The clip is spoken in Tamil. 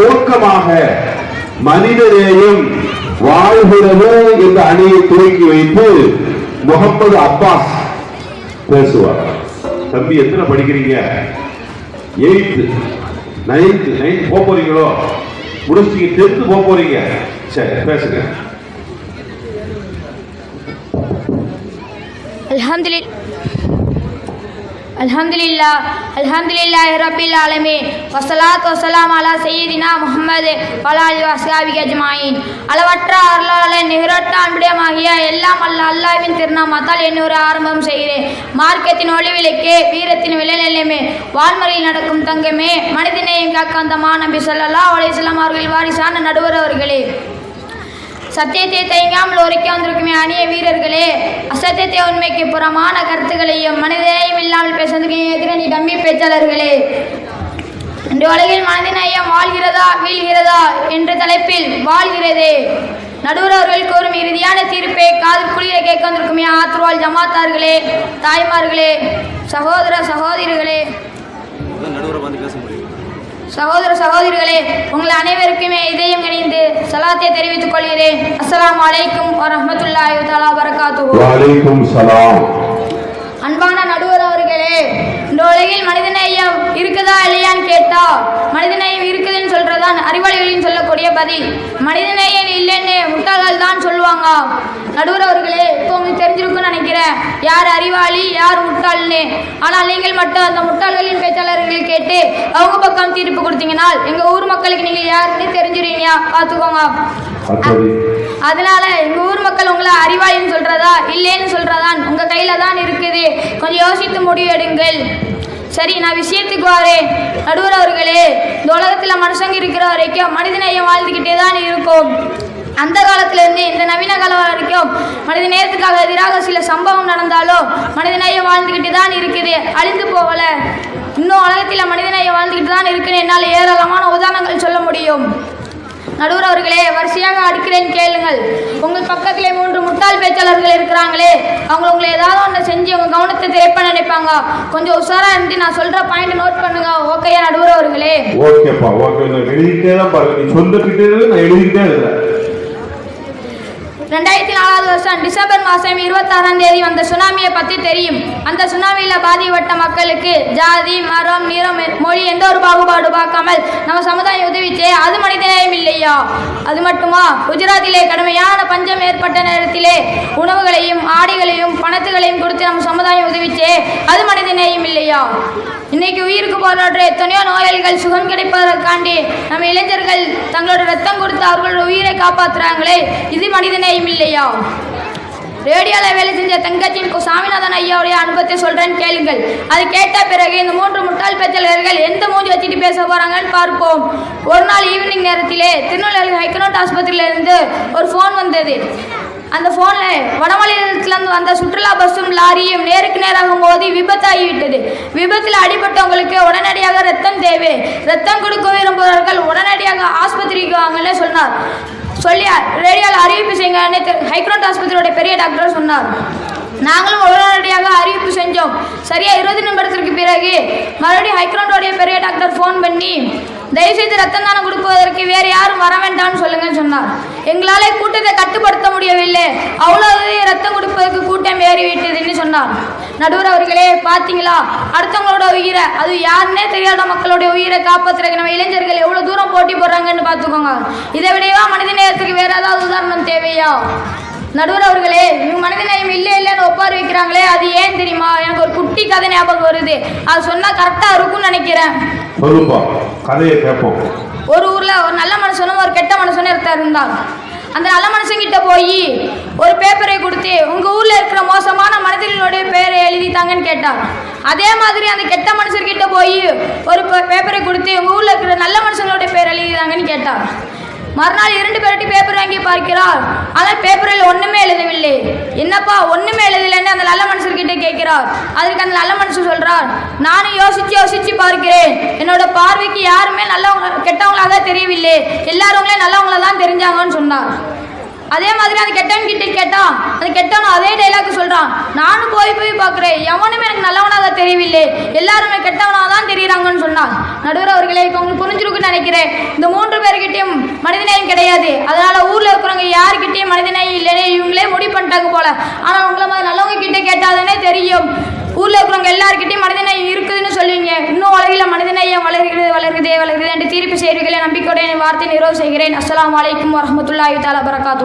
துவக்கமாக மனிதநேயம் வாழ்கிறது என்ற அணியை துவக்கி வைத்து முகமது அப்பாஸ் பேசுவார். தம்பி எத்தனை படிக்கிறீங்க? எயித்து நைன்த்து நைன்த் போக போறீங்களோ? முடிச்சுங்க டென்த்து போக போறீங்க. சரி பேசுங்க. அலமதுல்லா அல்ஹம்துலில்லா அல்ஹம்துலில்லா ரபில் ஆலமீன். வசலாத் வசலாம் அலா சையதினா முகமது பலாலி வசாபி அஜ்மாயின். அளவற்ற அருளாளன் நிகரட்ட அன்புடையமாகிய எல்லாம் அல்ல அல்லாவின் திருநாமத்தால் என்னொரு ஆரம்பம் செய்கிறேன். மார்க்கத்தின் ஒளி விளக்கே வீரத்தின் விளைநிலையமே வான்முறையில் நடக்கும் தங்கமே மனிதநேயம் காக்க அந்த மாநபி சொல்லல்லா ஒலைசலாம் அவர்கள் வாரிசான நடுவர் அவர்களே. சத்தியத்தை தயங்காமல் உரைக்க வந்திருக்குமே அணிய வீரர்களே. அசத்தியத்தை உண்மைக்கு புறமான கருத்துக்களையும் மனிதனையும் இல்லாமல் பேசுவதற்கு எதிரணி டம்மி பேச்சாளர்களே. இன்று உலகில் மனிதநேயம் வாழ்கிறதா வீழ்கிறதா என்ற தலைப்பில் வாழ்கிறதே. நடுவரவர்கள் கூறும் இறுதியான தீர்ப்பை காது குளிர கேட்க வந்திருக்குமே ஆத்ருவால் ஜமாத்தார்களே தாய்மார்களே சகோதர சகோதரிகளே. நடுவரை வந்து பேச முடியும். சகோதர சகோதரிகளே உங்கள் அனைவருக்குமே இதயம் கணிந்து சலாத்தை தெரிவித்துக் கொள்கிறேன். வரகாத்துஹு வலைக்கும் அன்பான நடுவர் அவர்களே இந்த உலகில் மனிதநேயம் இருக்குதா இல்லையான்னு கேட்டா மனிதநேயம் சொல்றதுதான் அறிவாளிகளின் சொல்லக்கூடிய பதில் மனிதநேயம் இல்லைன்னு முட்டாள்கள் தான் சொல்லுவாங்க. நடுவர் அவர்களே இப்போ உங்களுக்கு தெரிஞ்சிருக்கும்னு நினைக்கிறேன். யார் அறிவாளி யார் முட்டாள்னு? ஆனால் நீங்கள் மட்டும் அந்த முட்டாள்களின் பேச்சாளர்களை கேட்டு அவங்க பக்கம் தீர்ப்பு கொடுத்தீங்கன்னா எங்க ஊர் மக்களுக்கு நீங்க யாருன்னு தெரிஞ்சிருவீங்க. பார்த்துக்கோங்க. அதனால எங்க ஊர் மக்கள் உங்களை அறிவாளின்னு சொல்றதா இல்லைன்னு சொல்றதான் உங்க கையில தான் இருக்குது. கொஞ்சம் யோசித்து முடிவெடுங்கள். சரி நான் விஷயத்துக்கு வரேன். நடுவர் அவர்களே இந்த உலகத்தில் மனுஷங்க இருக்கிற வரைக்கும் மனிதநேயம் வாழ்ந்துக்கிட்டே தான் இருக்கும். அந்த காலத்திலேருந்து இந்த நவீன காலம் வரைக்கும் மனித நேயத்துக்காக எதிராக சில சம்பவம் நடந்தாலும் மனிதநேயம் வாழ்ந்துக்கிட்டு தான் இருக்குது. அழிந்து போகல. இன்னும் உலகத்தில் மனிதநேயம் வாழ்ந்துக்கிட்டு தான் இருக்குன்னு என்னால் ஏராளமான உதாரணங்கள் சொல்ல முடியும். நடுவர் அவர்களே வரிசையாக அடுக்கிறேன் கேளுங்கள். உங்கள் பக்கத்தில் பேச்சாளர்கள் இருக்கிறாங்களே அவங்க உங்களை ஏதாவது ஒன்று செஞ்சு உங்கள் கவனத்தை திரைப்ப நினைப்பாங்க. கொஞ்சம் உஷாராக இருந்து நான் சொல்கிற பாயிண்ட் நோட் பண்ணுங்க ஓகேயா நடுவர் அவர்களே ஓகேப்பா ஓகே நான் எழுதிக்கிட்டே தான் பாருங்க. நீ சொல்லிக்கிட்டே இரு, நான் எழுதிக்கிட்டே இருக்கிறேன் ரெண்டாயிரத்தி நாலாவது வருஷம் டிசம்பர் மாதம் இருபத்தாறாம் தேதி வந்த சுனாமியை பற்றி தெரியும். அந்த சுனாமியில் பாதிப்பட்ட மக்களுக்கு ஜாதி மரம் நிறம் மொழி எந்த ஒரு பாகுபாடு பார்க்காமல் நம்ம சமுதாயம் உதவிச்சே அது மனிதநேயம் இல்லையா? அது மட்டுமா? குஜராத்திலே கடுமையான பஞ்சம் ஏற்பட்ட நேரத்திலே உணவுகளையும் ஆடைகளையும் பணத்துகளையும் கொடுத்து நம்ம சமுதாயம் உதவிச்சே அது மனிதநேயம் இல்லையா? இன்னைக்கு உயிருக்கு போராடுற எத்தனையோ நோயாளிகள் சுகம் கிடைப்பதற்காண்டி நம்ம இளைஞர்கள் தங்களோட ரத்தம் கொடுத்து அவர்களோட உயிரை காப்பாற்றுறாங்களே இது மனிதநேயம் இல்லையா ரேடியோவில் வேலை செஞ்ச தங்கச்சி சாமிநாதன் ஐயாவுடைய அனுபவத்தை சொல்கிறேன் கேளுங்கள். அது கேட்ட பிறகு இந்த மூன்று முட்டாள் பேச்சாளர்கள் எந்த மூஞ்சி வச்சுட்டு பேச போகிறாங்கன்னு பார்ப்போம். ஒரு நாள் ஈவினிங் நேரத்திலே திருநெல்வேலி ஹைகனோட் ஆஸ்பத்திரியிலேருந்து ஒரு ஃபோன் வந்தது. அந்த ஃபோனில் வடமாநிலத்திலிருந்து வந்த சுற்றுலா பஸ்ஸும் லாரியும் நேருக்கு நேராகும் போது விபத்தாகிவிட்டது விபத்தில் அடிபட்டவங்களுக்கு உடனடியாக ரத்தம் தேவை. ரத்தம் கொடுக்க விரும்புபவர்கள் உடனடியாக ஆஸ்பத்திரிக்கு வாங்கன்னு சொன்னார். சொல்லி ரேடியோவில் அறிவிப்பு செய்யுங்கன்னு திரு- ஹைகோர்ட் ஆஸ்பத்திரியோட பெரிய டாக்டர் சொன்னார். நாங்களும் உடனடியாக அறிவிப்பு செஞ்சோம். சரியா இருபது நிமிடத்திற்கு பிறகு மறுபடியும் ஹைக்ரோண்டோடைய பெரிய டாக்டர் ஃபோன் பண்ணி தயவுசெய்து ரத்தம் தானம் கொடுப்பதற்கு வேறு யாரும் வர வேண்டாம்னு சொல்லுங்கன்னு சொன்னார். எங்களால் கூட்டத்தை கட்டுப்படுத்த முடியவில்லை. அவ்வளோ ரத்தம் கொடுப்பதற்கு கூட்டம் ஏறிவிட்டதுன்னு சொன்னார். நடுவர் அவர்களே பார்த்தீங்களா அடுத்தவங்களோட உயிரை அது யாருன்னே தெரியாத மக்களுடைய உயிரை காப்பாற்றுறதுக்கு நம்ம இளைஞர்கள் எவ்வளோ போட்டி போடுறாங்கன்னு பார்த்துக்கோங்க. இதை விடவா மனித நேரத்துக்கு வேற ஏதாவது உதாரணம் தேவையா? நடுவர் அவர்களே இவங்க மனிதநேயம் இல்லை இல்லைன்னு ஒப்பாரி வைக்கிறாங்களே அது ஏன் தெரியுமா? எனக்கு ஒரு குட்டி கதை ஞாபகம் வருது. அது சொன்னால் கரெக்டாக இருக்கும்னு நினைக்கிறேன். சொல்லுப்பா கதையை கேட்போம். ஒரு ஊரில் ஒரு நல்ல மனுஷனும் ஒரு கெட்ட மனுஷனும் ஒருத்தர் இருந்தாங்க. அந்த நல்ல மனுஷங்கிட்ட போய் ஒரு பேப்பரை கொடுத்து உங்கள் ஊரில் இருக்கிற மோசமான மனிதர்களுடைய பேரை எழுதித்தாங்கன்னு கேட்டார் அதே மாதிரி அந்த கெட்ட மனுஷர்கிட்ட போய் ஒரு பேப்பரை கொடுத்து உங்கள் ஊரில் இருக்கிற நல்ல மனுஷங்களுடைய கேட்டார். மறுநாள் இரண்டு பேரட்டி பேப்பர் வாங்கி பார்க்கிறார். ஆனால் பேப்பரில் ஒன்றுமே எழுதவில்லை. என்னப்பா ஒன்றுமே எழுதலைன்னு அந்த நல்ல மனுஷர்கிட்ட கேட்கிறார். அதுக்கு அந்த நல்ல மனுஷன் சொல்கிறார் நானும் யோசித்து யோசித்து பார்க்கிறேன். என்னோட பார்வைக்கு யாருமே நல்லவங்க கெட்டவங்களாக தெரியவில்லை. எல்லாருங்களே நல்லவங்களா தான் தெரிஞ்சாங்கன்னு சொன்னார். அதே மாதிரி அந்த கெட்டவன் கிட்ட கேட்டான். அந்த கெட்டவன் அதே டைலாக் சொல்கிறான் நானும் போய் போய் பார்க்குறேன். எவனுமே எனக்கு நல்லவனாக தெரியவில்லை. எல்லாருமே கெட்டவனாக தான் தெரியுறாங்கன்னு சொன்னான் நடுவர் அவர்களே இப்போ உங்களுக்கு புரிஞ்சிருக்குன்னு நினைக்கிறேன். இந்த மூன்று பேர்கிட்டையும் மனிதநேயம் கிடையாது. அதனால் ஊரில் இருக்கிறவங்க யாருக்கிட்டையும் மனிதநேயம் இல்லைன்னு இவங்களே முடிவு பண்ணிட்டாங்க போல. ஆனால் உங்களை மாதிரி நல்லவங்க கிட்டே கேட்டாதானே தெரியும். ஊரில் இருக்கிறவங்க எல்லாருக்கிட்டையும் மனிதநேயம் இருக்குதுன்னு சொல்லுவீங்க. இன்னும் உலகில் மனிதநேயம் வளர்கிறது. வளர்கிறதே வளர்கிறது என்று தீர்ப்பு செய்வீர்கள் நம்பிக்கையுடன் வார்த்தை நிறைவு செய்கிறேன். அஸ்லாம் அலைக்கும் வரஹ்மத்துல்லாஹி தாலா பரகாத்து